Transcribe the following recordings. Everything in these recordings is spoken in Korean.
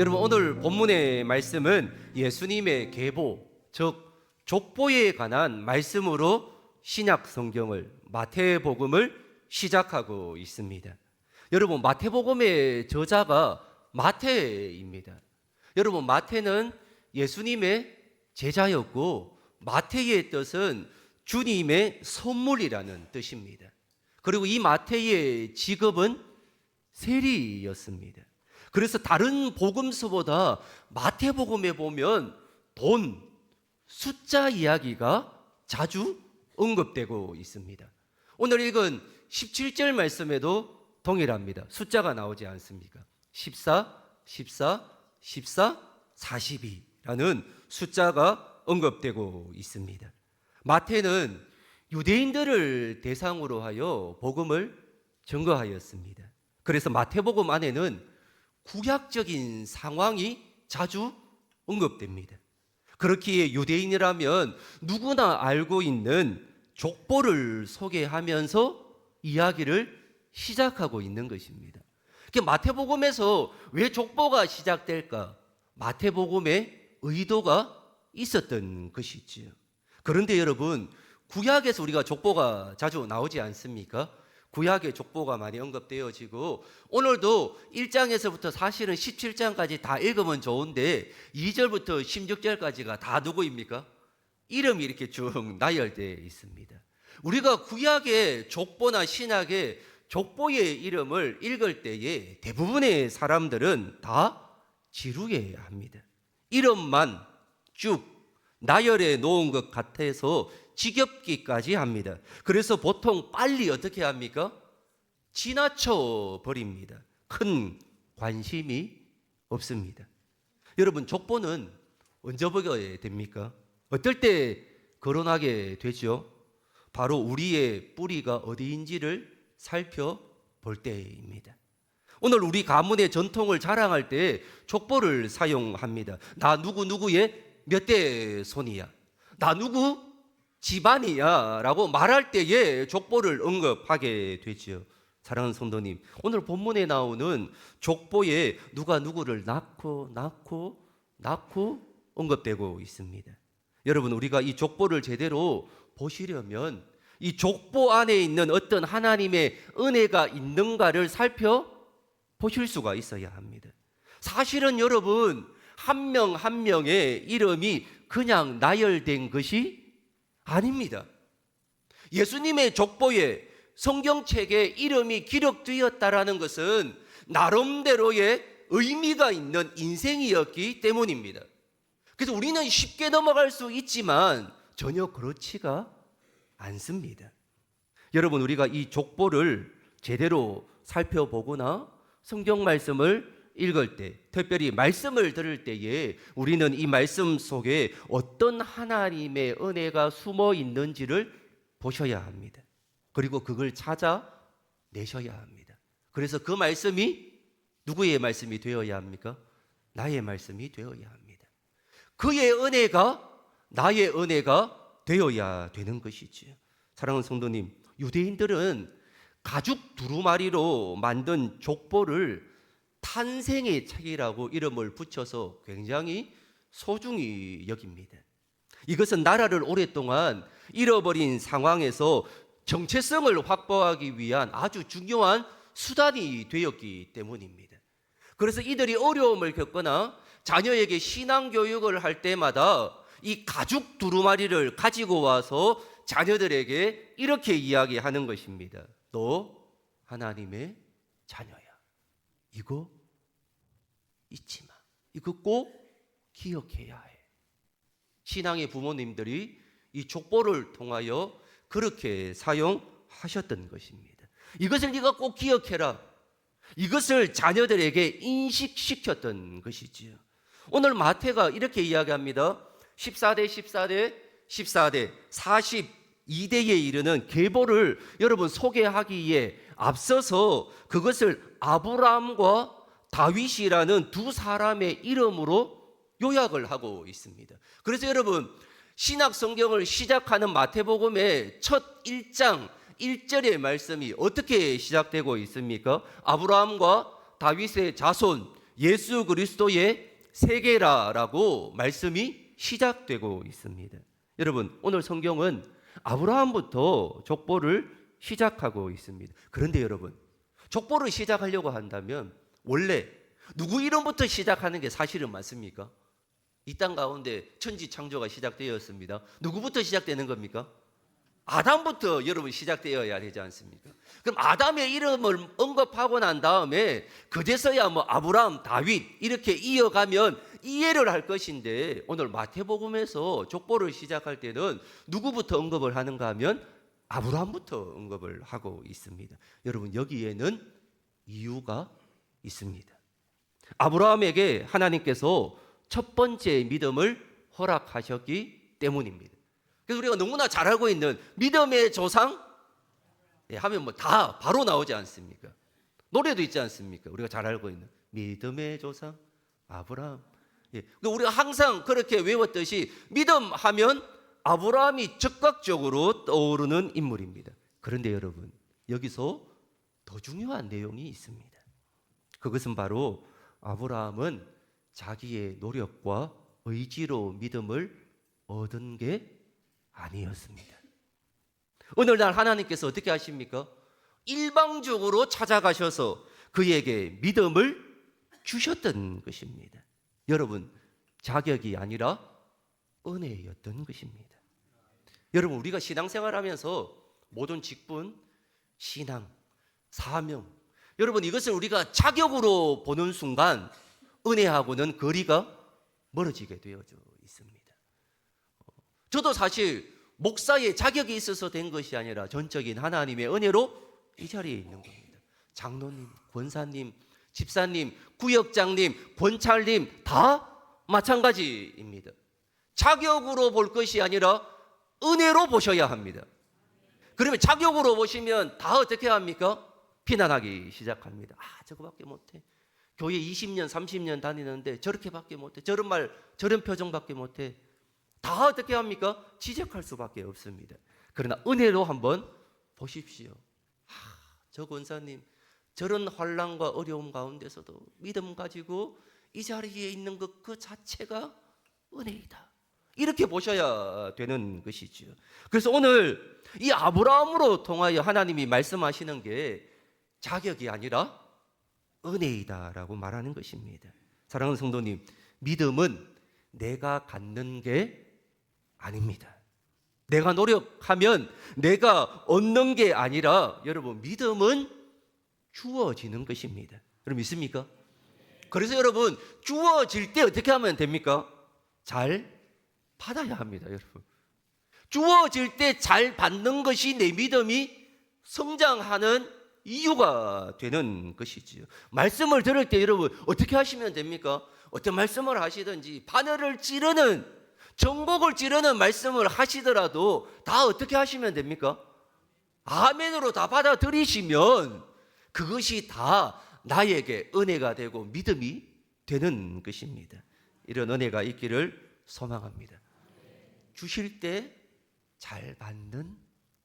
여러분 오늘 본문의 말씀은 예수님의 계보, 즉 족보에 관한 말씀으로 신약 성경을 마태복음을 시작하고 있습니다. 여러분 마태복음의 저자가 마태입니다. 여러분 마태는 예수님의 제자였고 마태의 뜻은 주님의 선물이라는 뜻입니다. 그리고 이 마태의 직업은 세리였습니다. 그래서 다른 복음서보다 마태복음에 보면 돈, 숫자 이야기가 자주 언급되고 있습니다. 오늘 읽은 17절 말씀에도 동일합니다. 숫자가 나오지 않습니까? 14, 14, 14, 42라는 숫자가 언급되고 있습니다. 마태는 유대인들을 대상으로 하여 복음을 증거하였습니다. 그래서 마태복음 안에는 구약적인 상황이 자주 언급됩니다. 그렇기에 유대인이라면 누구나 알고 있는 족보를 소개하면서 이야기를 시작하고 있는 것입니다. 그 마태복음에서 왜 족보가 시작될까? 마태복음의 의도가 있었던 것이지요. 그런데 여러분, 구약에서 우리가 족보가 자주 나오지 않습니까? 구약의 족보가 많이 언급되어지고 오늘도 1장에서부터 사실은 17장까지 다 읽으면 좋은데 2절부터 16절까지가 다 누구입니까? 이름이 이렇게 쭉 나열되어 있습니다. 우리가 구약의 족보나 신약의 족보의 이름을 읽을 때에 대부분의 사람들은 다 지루해야 합니다. 이름만 쭉 나열해 놓은 것 같아서 지겹기까지 합니다. 그래서 보통 빨리 어떻게 합니까? 지나쳐 버립니다. 큰 관심이 없습니다. 여러분, 족보는 언제 보게 됩니까? 어떨 때 거론하게 되죠? 바로 우리의 뿌리가 어디인지를 살펴볼 때입니다. 오늘 우리 가문의 전통을 자랑할 때 족보를 사용합니다. 나 누구 누구의 몇 대 손이야. 나 누구 집안이야. 라고 말할 때에 족보를 언급하게 되지요. 사랑하는 성도님, 오늘 본문에 나오는 족보에 누가 누구를 낳고, 낳고, 낳고 언급되고 있습니다. 여러분, 우리가 이 족보를 제대로 보시려면 이 족보 안에 있는 어떤 하나님의 은혜가 있는가를 살펴보실 수가 있어야 합니다. 사실은 여러분, 한명한 명의 이름이 그냥 나열된 것이 아닙니다. 예수님의 족보에 성경책에 이름이 기록되었다라는 것은 나름대로의 의미가 있는 인생이었기 때문입니다. 그래서 우리는 쉽게 넘어갈 수 있지만 전혀 그렇지가 않습니다. 여러분, 우리가 이 족보를 제대로 살펴보거나 성경 말씀을 읽을 때, 특별히 말씀을 들을 때에 우리는 이 말씀 속에 어떤 하나님의 은혜가 숨어 있는지를 보셔야 합니다. 그리고 그걸 찾아 내셔야 합니다. 그래서 그 말씀이 누구의 말씀이 되어야 합니까? 나의 말씀이 되어야 합니다. 그의 은혜가 나의 은혜가 되어야 되는 것이지요. 사랑하는 성도님, 유대인들은 가죽 두루마리로 만든 족보를 탄생의 책이라고 이름을 붙여서 굉장히 소중히 여깁니다. 이것은 나라를 오랫동안 잃어버린 상황에서 정체성을 확보하기 위한 아주 중요한 수단이 되었기 때문입니다. 그래서 이들이 어려움을 겪거나 자녀에게 신앙 교육을 할 때마다 이 가죽 두루마리를 가지고 와서 자녀들에게 이렇게 이야기하는 것입니다. 너 하나님의 자녀야. 이거 잊지 마. 이거 꼭 기억해야 해. 신앙의 부모님들이 이 족보를 통하여 그렇게 사용하셨던 것입니다. 이것을 네가 꼭 기억해라. 이것을 자녀들에게 인식시켰던 것이지요. 오늘 마태가 이렇게 이야기합니다. 14대 14대 14대 42대에 이르는 계보를 여러분 소개하기에 앞서서 그것을 아브라함과 다윗이라는 두 사람의 이름으로 요약을 하고 있습니다. 그래서 여러분 신약 성경을 시작하는 마태복음의 첫 1장 1절의 말씀이 어떻게 시작되고 있습니까? 아브라함과 다윗의 자손 예수 그리스도의 세계라라고 말씀이 시작되고 있습니다. 여러분, 오늘 성경은 아브라함부터 족보를 시작하고 있습니다. 그런데 여러분, 족보를 시작하려고 한다면 원래 누구 이름부터 시작하는 게 사실은 맞습니까? 이 땅 가운데 천지 창조가 시작되었습니다. 누구부터 시작되는 겁니까? 아담부터 여러분 시작되어야 되지 않습니까? 그럼 아담의 이름을 언급하고 난 다음에 그제서야 뭐 아브라함, 다윗 이렇게 이어가면 이해를 할 것인데 오늘 마태복음에서 족보를 시작할 때는 누구부터 언급을 하는가 하면 아브라함부터 언급을 하고 있습니다. 여러분 여기에는 이유가 있습니다. 아브라함에게 하나님께서 첫 번째 믿음을 허락하셨기 때문입니다. 그래서 우리가 너무나 잘 알고 있는 믿음의 조상 예, 하면 뭐 다 바로 나오지 않습니까? 노래도 있지 않습니까? 우리가 잘 알고 있는 믿음의 조상 아브라함. 예, 우리가 항상 그렇게 외웠듯이 믿음 하면 아브라함이 즉각적으로 떠오르는 인물입니다. 그런데 여러분 여기서 더 중요한 내용이 있습니다. 그것은 바로 아브라함은 자기의 노력과 의지로 믿음을 얻은 게 아니었습니다. 오늘날 하나님께서 어떻게 하십니까? 일방적으로 찾아가셔서 그에게 믿음을 주셨던 것입니다. 여러분, 자격이 아니라 은혜였던 것입니다. 여러분, 우리가 신앙생활 하면서 모든 직분, 신앙, 사명, 여러분 이것을 우리가 자격으로 보는 순간 은혜하고는 거리가 멀어지게 되어져 있습니다. 저도 사실 목사의 자격이 있어서 된 것이 아니라 전적인 하나님의 은혜로 이 자리에 있는 겁니다. 장로님, 권사님, 집사님, 구역장님, 권찰님 다 마찬가지입니다. 자격으로 볼 것이 아니라 은혜로 보셔야 합니다. 그러면 자격으로 보시면 다 어떻게 합니까? 비난하기 시작합니다. 아, 저거밖에 못해. 교회 20년, 30년 다니는데 저렇게밖에 못해. 저런 말, 저런 표정밖에 못해. 다 어떻게 합니까? 지적할 수밖에 없습니다. 그러나 은혜로 한번 보십시오. 아, 저 권사님 저런 환란과 어려움 가운데서도 믿음 가지고 이 자리에 있는 것 그 자체가 은혜이다. 이렇게 보셔야 되는 것이죠. 그래서 오늘 이 아브라함으로 통하여 하나님이 말씀하시는 게 자격이 아니라 은혜이다라고 말하는 것입니다. 사랑하는 성도님, 믿음은 내가 갖는 게 아닙니다. 내가 노력하면 내가 얻는 게 아니라 여러분 믿음은 주어지는 것입니다. 여러분 믿습니까? 그래서 여러분 주어질 때 어떻게 하면 됩니까? 잘 받아야 합니다, 여러분. 주어질 때 잘 받는 것이 내 믿음이 성장하는 이유가 되는 것이지요. 말씀을 들을 때 여러분 어떻게 하시면 됩니까? 어떤 말씀을 하시든지 바늘을 찌르는 정곡을 찌르는 말씀을 하시더라도 다 어떻게 하시면 됩니까? 아멘으로 다 받아들이시면 그것이 다 나에게 은혜가 되고 믿음이 되는 것입니다. 이런 은혜가 있기를 소망합니다. 주실 때 잘 받는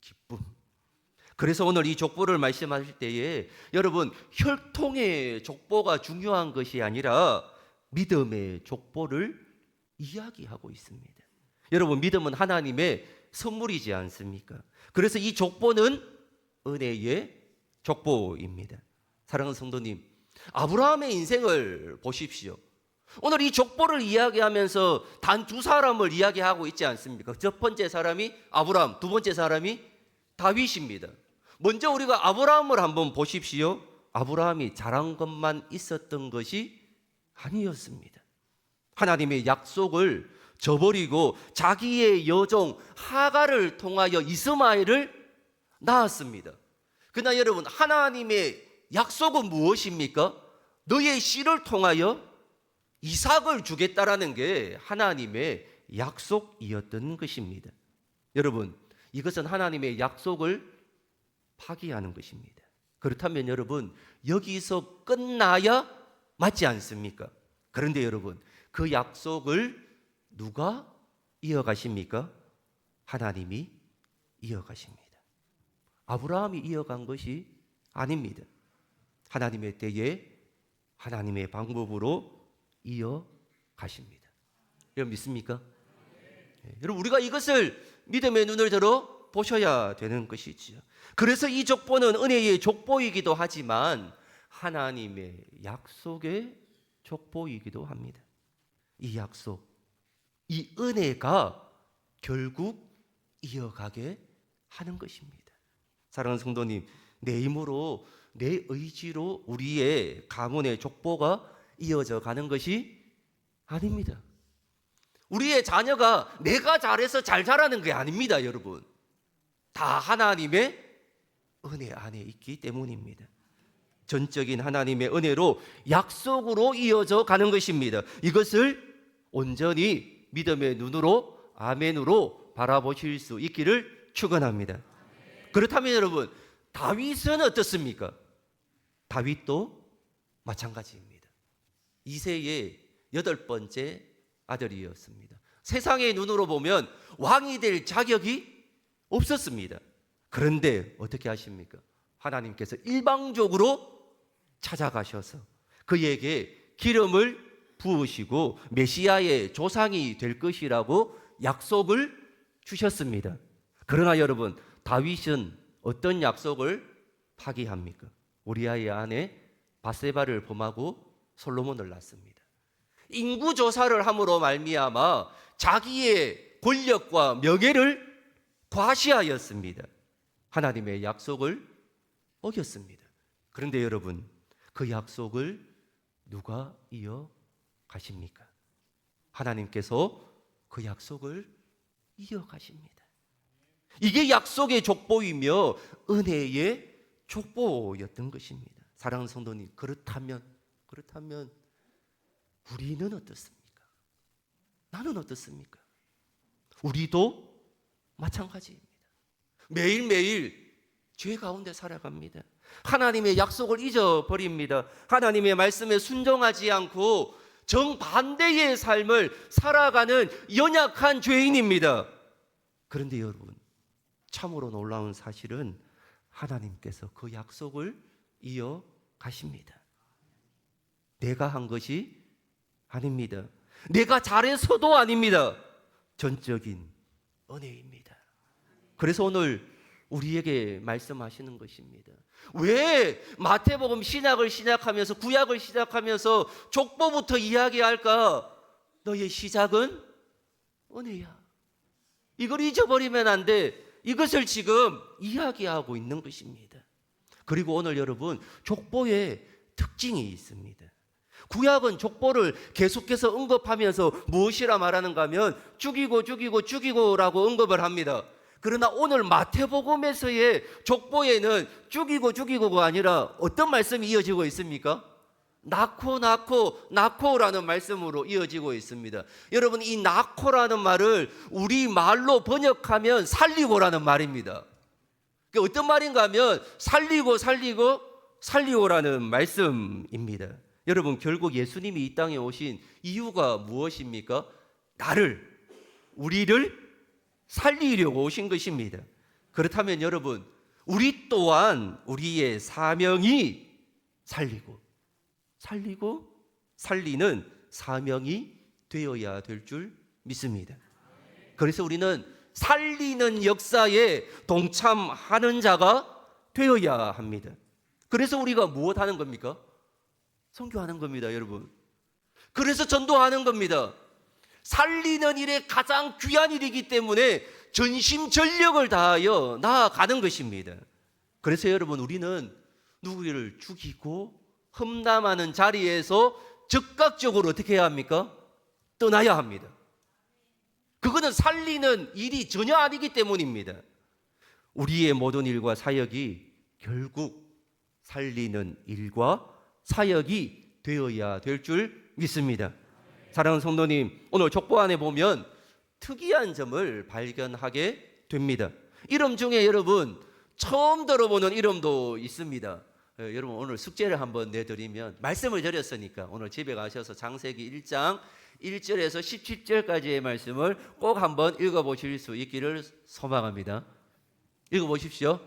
기쁨. 그래서 오늘 이 족보를 말씀하실 때에 여러분 혈통의 족보가 중요한 것이 아니라 믿음의 족보를 이야기하고 있습니다. 여러분 믿음은 하나님의 선물이지 않습니까? 그래서 이 족보는 은혜의 족보입니다. 사랑하는 성도님, 아브라함의 인생을 보십시오. 오늘 이 족보를 이야기하면서 단 두 사람을 이야기하고 있지 않습니까? 첫 번째 사람이 아브라함, 두 번째 사람이 다윗입니다. 먼저 우리가 아브라함을 한번 보십시오. 아브라함이 잘한 것만 있었던 것이 아니었습니다. 하나님의 약속을 저버리고 자기의 여종 하가를 통하여 이스마엘을 낳았습니다. 그러나 여러분 하나님의 약속은 무엇입니까? 너의 씨를 통하여 이삭을 주겠다라는 게 하나님의 약속이었던 것입니다. 여러분, 이것은 하나님의 약속을 파기하는 것입니다. 그렇다면 여러분, 여기서 끝나야 맞지 않습니까? 그런데 여러분, 그 약속을 누가 이어가십니까? 하나님이 이어가십니다. 아브라함이 이어간 것이 아닙니다. 하나님의 때에 하나님의 방법으로 이어 가십니다. 여러분 믿습니까? 예, 여러분 우리가 이것을 믿음의 눈을 들어 보셔야 되는 것이지요. 그래서 이 족보는 은혜의 족보이기도 하지만 하나님의 약속의 족보이기도 합니다. 이 약속, 이 은혜가 결국 이어가게 하는 것입니다. 사랑하는 성도님, 내 힘으로 내 의지로 우리의 가문의 족보가 이어져 가는 것이 아닙니다. 우리의 자녀가 내가 잘해서 잘 자라는 게 아닙니다, 여러분. 다 하나님의 은혜 안에 있기 때문입니다. 전적인 하나님의 은혜로 약속으로 이어져 가는 것입니다. 이것을 온전히 믿음의 눈으로 아멘으로 바라보실 수 있기를 축원합니다. 그렇다면 여러분 다윗은 어떻습니까? 다윗도 마찬가지입니다. 이세의 여덟 번째 아들이었습니다. 세상의 눈으로 보면 왕이 될 자격이 없었습니다. 그런데 어떻게 하십니까? 하나님께서 일방적으로 찾아가셔서 그에게 기름을 부으시고 메시아의 조상이 될 것이라고 약속을 주셨습니다. 그러나 여러분, 다윗은 어떤 약속을 파기합니까? 우리아의 아내 바세바를 범하고 솔로몬을 낳습니다. 인구 조사를 함으로 말미암아 자기의 권력과 명예를 과시하였습니다. 하나님의 약속을 어겼습니다. 그런데 여러분, 그 약속을 누가 이어 가십니까? 하나님께서 그 약속을 이어 가십니다. 이게 약속의 족보이며 은혜의 족보였던 것입니다. 사랑하는 성도님, 그렇다면 그렇다면 우리는 어떻습니까? 나는 어떻습니까? 우리도 마찬가지입니다. 매일매일 죄 가운데 살아갑니다. 하나님의 약속을 잊어버립니다. 하나님의 말씀에 순종하지 않고 정반대의 삶을 살아가는 연약한 죄인입니다. 그런데 여러분, 참으로 놀라운 사실은 하나님께서 그 약속을 이어 가십니다. 내가 한 것이 아닙니다. 내가 잘해서도 아닙니다. 전적인 은혜입니다. 그래서 오늘 우리에게 말씀하시는 것입니다. 왜 마태복음 신약을 시작하면서 구약을 시작하면서 족보부터 이야기할까? 너의 시작은 은혜야. 이걸 잊어버리면 안 돼. 이것을 지금 이야기하고 있는 것입니다. 그리고 오늘 여러분 족보에 특징이 있습니다. 구약은 족보를 계속해서 언급하면서 무엇이라 말하는가 하면 죽이고 죽이고 죽이고라고 언급을 합니다. 그러나 오늘 마태복음에서의 족보에는 죽이고 죽이고가 아니라 어떤 말씀이 이어지고 있습니까? 낳고 낳고 낳고라는 말씀으로 이어지고 있습니다. 여러분 이 낳고라는 말을 우리 말로 번역하면 살리고라는 말입니다. 그 어떤 말인가 하면 살리고 살리고 살리고라는 말씀입니다. 여러분 결국 예수님이 이 땅에 오신 이유가 무엇입니까? 나를 우리를 살리려고 오신 것입니다. 그렇다면 여러분 우리 또한 우리의 사명이 살리고 살리고 살리는 사명이 되어야 될 줄 믿습니다. 그래서 우리는 살리는 역사에 동참하는 자가 되어야 합니다. 그래서 우리가 무엇 하는 겁니까? 선교하는 겁니다, 여러분. 그래서 전도하는 겁니다. 살리는 일에 가장 귀한 일이기 때문에 전심 전력을 다하여 나아가는 것입니다. 그래서 여러분 우리는 누구를 죽이고 험담하는 자리에서 즉각적으로 어떻게 해야 합니까? 떠나야 합니다. 그거는 살리는 일이 전혀 아니기 때문입니다. 우리의 모든 일과 사역이 결국 살리는 일과 사역이 되어야 될 줄 믿습니다. 사랑하는 성도님, 오늘 족보 안에 보면 특이한 점을 발견하게 됩니다. 이름 중에 여러분 처음 들어보는 이름도 있습니다. 어, 여러분 오늘 숙제를 한번 내드리면 말씀을 드렸으니까 오늘 집에 가셔서 장세기 1장 1절에서 17절까지의 말씀을 꼭 한번 읽어보실 수 있기를 소망합니다. 읽어보십시오.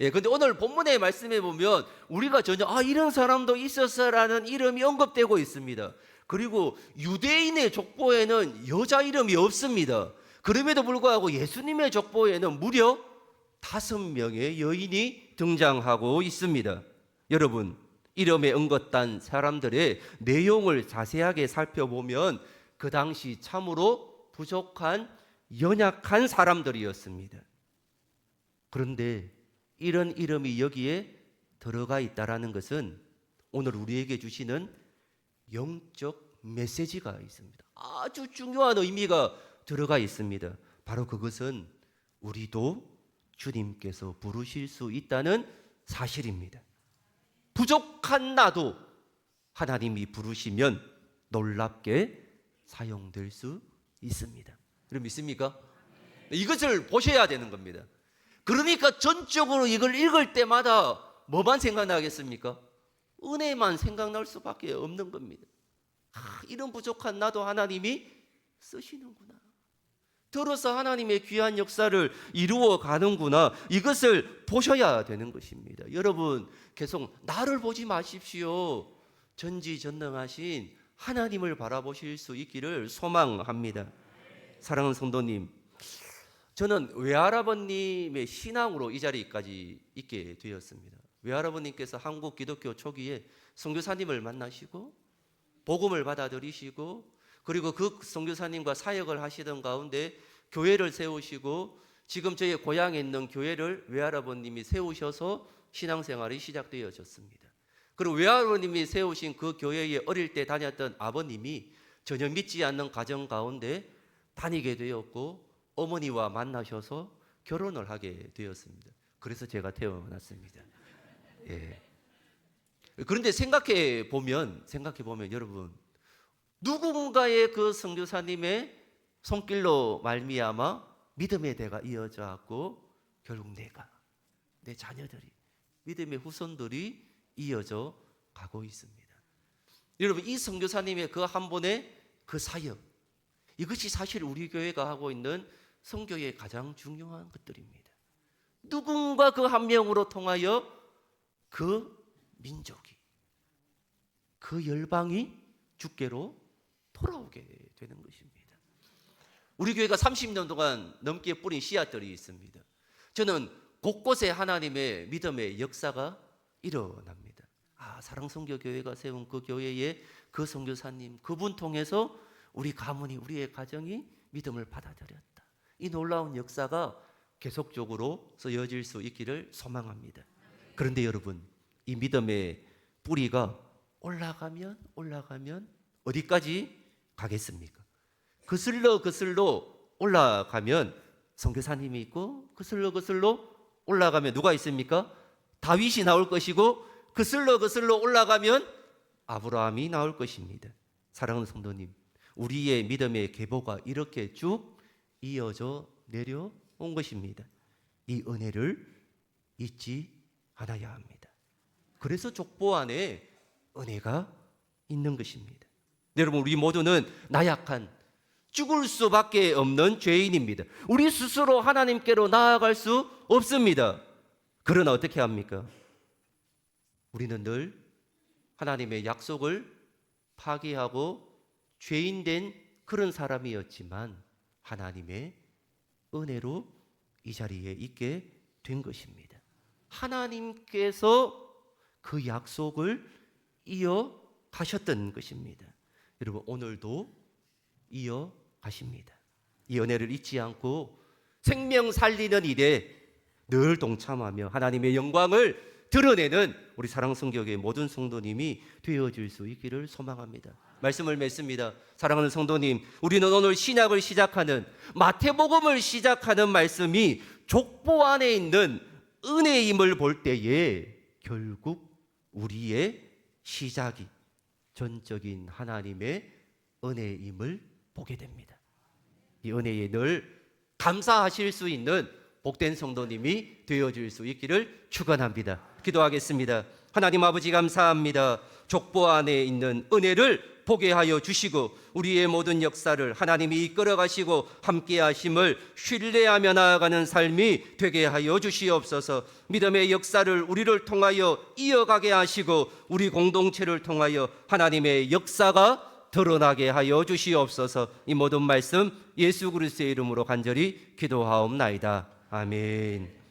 예, 근데 오늘 본문의 말씀에 보면 우리가 전혀 아 이런 사람도 있었어라는 이름이 언급되고 있습니다. 그리고 유대인의 족보에는 여자 이름이 없습니다. 그럼에도 불구하고 예수님의 족보에는 무려 다섯 명의 여인이 등장하고 있습니다. 여러분, 이름에 언급단 사람들의 내용을 자세하게 살펴보면 그 당시 참으로 부족한 연약한 사람들이었습니다. 그런데 이런 이름이 여기에 들어가 있다라는 것은 오늘 우리에게 주시는 영적 메시지가 있습니다. 아주 중요한 의미가 들어가 있습니다. 바로 그것은 우리도 주님께서 부르실 수 있다는 사실입니다. 부족한 나도 하나님이 부르시면 놀랍게 사용될 수 있습니다. 여러분 믿습니까? 이것을 보셔야 되는 겁니다. 그러니까 전적으로 이걸 읽을 때마다 뭐만 생각나겠습니까? 은혜만 생각날 수밖에 없는 겁니다. 아, 이런 부족한 나도 하나님이 쓰시는구나. 들어서 하나님의 귀한 역사를 이루어 가는구나. 이것을 보셔야 되는 것입니다. 여러분, 계속 나를 보지 마십시오. 전지전능하신 하나님을 바라보실 수 있기를 소망합니다. 사랑하는 성도님, 저는 외할아버님의 신앙으로 이 자리까지 있게 되었습니다. 외할아버님께서 한국 기독교 초기에 선교사님을 만나시고 복음을 받아들이시고 그리고 그 선교사님과 사역을 하시던 가운데 교회를 세우시고 지금 저희 고향에 있는 교회를 외할아버님이 세우셔서 신앙생활이 시작되어졌습니다. 그리고 외할아버님이 세우신 그 교회에 어릴 때 다녔던 아버님이 전혀 믿지 않는 가정 가운데 다니게 되었고 어머니와 만나셔서 결혼을 하게 되었습니다. 그래서 제가 태어났습니다. 예. 그런데 생각해 보면 생각해 보면 여러분 누군가의 그 선교사님의 손길로 말미암아 믿음의 대가 이어져 왔고 결국 내가 내 자녀들이 믿음의 후손들이 이어져 가고 있습니다. 여러분 이 선교사님의 그 한 번의 그 사역 이것이 사실 우리 교회가 하고 있는 성교의 가장 중요한 것들입니다. 누군가 그 한 명으로 통하여 그 민족이 그 열방이 주께로 돌아오게 되는 것입니다. 우리 교회가 30년 동안 넘게 뿌린 씨앗들이 있습니다. 저는 곳곳에 하나님의 믿음의 역사가 일어납니다. 아, 사랑성교 교회가 세운 그 교회의 그 선교사님 그분 통해서 우리 가문이 우리의 가정이 믿음을 받아들였다. 이 놀라운 역사가 계속적으로 이어질 수 있기를 소망합니다. 그런데 여러분, 이 믿음의 뿌리가 올라가면 올라가면 어디까지 가겠습니까? 거슬러 거슬러 올라가면 선교사님이 있고 거슬러 거슬러 올라가면 누가 있습니까? 다윗이 나올 것이고 거슬러 거슬러 올라가면 아브라함이 나올 것입니다. 사랑하는 성도님, 우리의 믿음의 계보가 이렇게 쭉 이어져 내려온 것입니다. 이 은혜를 잊지 않아야 합니다. 그래서 족보 안에 은혜가 있는 것입니다. 여러분, 우리 모두는 나약한 죽을 수밖에 없는 죄인입니다. 우리 스스로 하나님께로 나아갈 수 없습니다. 그러나 어떻게 합니까? 우리는 늘 하나님의 약속을 파기하고 죄인된 그런 사람이었지만 하나님의 은혜로 이 자리에 있게 된 것입니다. 하나님께서 그 약속을 이어 가셨던 것입니다. 여러분 오늘도 이어 가십니다. 이 은혜를 잊지 않고 생명 살리는 일에 늘 동참하며 하나님의 영광을 드러내는 우리 사랑 성격의 모든 성도님이 되어질 수 있기를 소망합니다. 말씀을 맺습니다. 사랑하는 성도님, 우리는 오늘 신약을 시작하는 마태복음을 시작하는 말씀이 족보 안에 있는 은혜임을 볼 때에 결국 우리의 시작이 전적인 하나님의 은혜임을 보게 됩니다. 이 은혜에 늘 감사하실 수 있는 복된 성도님이 되어줄 수 있기를 축원합니다. 기도하겠습니다. 하나님 아버지 감사합니다. 족보 안에 있는 은혜를 보게 하여 주시고 우리의 모든 역사를 하나님이 이끌어 가시고 함께 하심을 신뢰하며 나아가는 삶이 되게 하여 주시옵소서. 믿음의 역사를 우리를 통하여 이어가게 하시고 우리 공동체를 통하여 하나님의 역사가 드러나게 하여 주시옵소서. 이 모든 말씀 예수 그리스도의 이름으로 간절히 기도하옵나이다. 아멘.